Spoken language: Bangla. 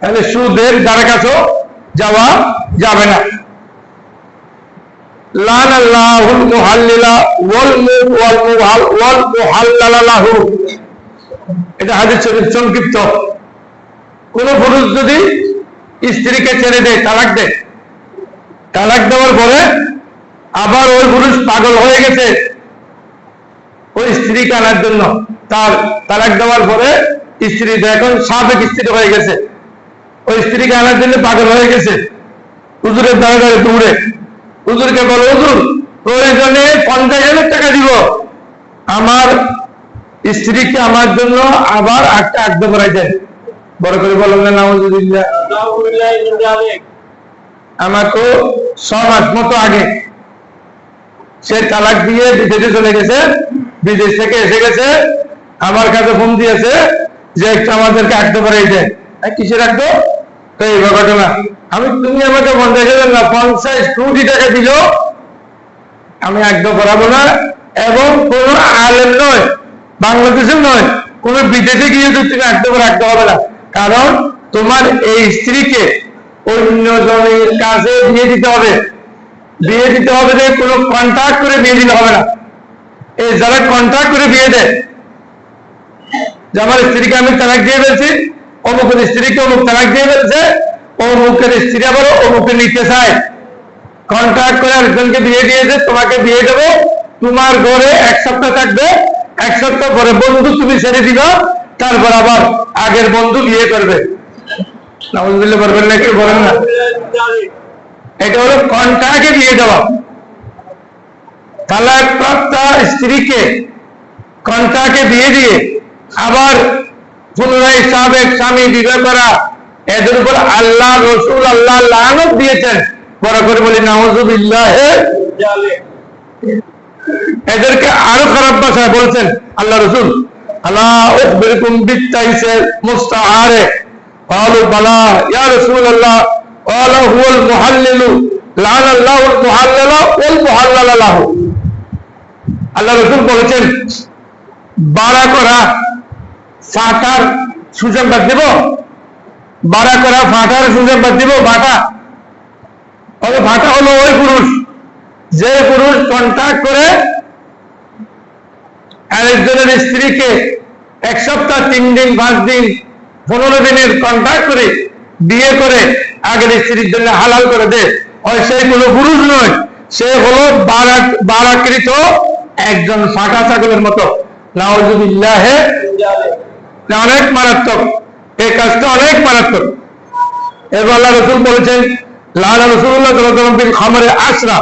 তাহলে সুদের দ্বারা কাছেও যাওয়া যাবে না। সংক্ষিপ্ত। কোন পুরুষ যদি স্ত্রীকে ছেড়ে দেয়, তালাক দেয়, তালাক দেওয়ার পরে আবার ওই পুরুষ পাগল হয়ে গেছে, ওই স্ত্রীকে আনার জন্য, তার তালাক দেওয়ার পরে স্ত্রী এখন সাবেক স্ত্রী হয়ে গেছে। ওই স্ত্রীকে আনার জন্য পাগল হয়ে গেছে। হুজুরের দ্বারা দৌড়ে হুজুরকে বলো হুজুর প্রয়োজনে পঞ্চাশ হাজার টাকা দিব। আমার স্ত্রীকে আমার জন্য আবার একটা আগ্রহ করাই দেন। বড় করে বললেন না আমাকে ছ মাস মতো আগে সে তালাক দিয়ে বিদেশে চলে গেছে। বিদেশ থেকে এসে গেছে। আমার কাছে ফোন দিয়েছে যে একটু আমাদেরকে আঁকতে পারে দেয় কিসে রাখব তো এই ঘটনা। আমি তুমি আমাকে পঞ্চাশ হাজার না, পঞ্চাশ কোটি টাকা দিল। আমি আগ্রহ করাবো না। এবং কোন আলেম নয়, বাংলাদেশের নয়, কোন বিদেশে গিয়ে তুমি আগ্রহ রাখতে হবে না। কারণ তোমার এই স্ত্রীকে অন্য জনের কাছে বিয়ে দিতে হবে। বিয়ে দিতে হবে যে কোনো কন্ট্রাক্ট করে বিয়ে দিতে হবে না। এই যারা কন্ট্রাক্ট করে বিয়ে দেয় যে আমার স্ত্রীকে আমি তালাক দিয়ে ফেলছি, অমুকের স্ত্রীকে অমুক তালাক দিয়ে ফেলছে, অমুকের স্ত্রী আবার অমুকে নিতে চায় কন্ট্রাক্ট করে আরেকজনকে বিয়ে দিয়েছে, তোমাকে বিয়ে দেবো, তোমার ঘরে এক সপ্তাহ থাকবে, এক সপ্তাহ পরে বন্ধু তুমি ছেড়ে দিবা, তারপর আবার আগের বন্ধু বিয়ে করবে। বলবেন না কেউ বলেন না। এটা হলো কন্ট্রাক্টে বিয়ে দেওয়া। তালাক প্রাপ্ত স্ত্রীকে কন্ট্রাক্টে বিয়ে দিয়ে আবার পুনরায় সাবেক স্বামী বিবাহ করা এদের উপর আল্লাহ রসুল আল্লাহ লানত দিয়েছেন বড় করে বলি নাউজুবিল্লাহ এদেরকে আরো খারাপ ভাষায় বলছেন আল্লাহ রসুল আল্লাহ উখবিরকুম বিত্তাইসে মুস্তাআরে قالوا بلى يا رسول الله قال هو المحلل لعن الله المحلل والمحلل له আল্লাহ রসুল বলেছেন বাড়া করা ফাটার সুসংবাদ দেব? বাড়া করা ফাটার সুসংবাদ দেব? বাটা তবে ফাটা হলো ওই পুরুষ। যে পুরুষ কন্ট্যাক্ট করে আরেকজনের স্ত্রীকে এক সপ্তাহ, তিন দিন, পাঁচ দিন, পনেরো দিনের কন্ট্যাক্ট করে বিয়ে করে আগের স্ত্রীর জন্য হালাল করে দে হয় সেই কোনো পুরুষ নয়। সে হলো বারাক বারাকৃত একজন ফাঁকা ছাগলের মতো। নাওজুবিল্লাহে অনেক মারাত্মক। এই কাজটা অনেক মারাত্মক। এবার আল্লাহ রসুল বলেছেন লাল রসুল্লাহ খামারে আশরা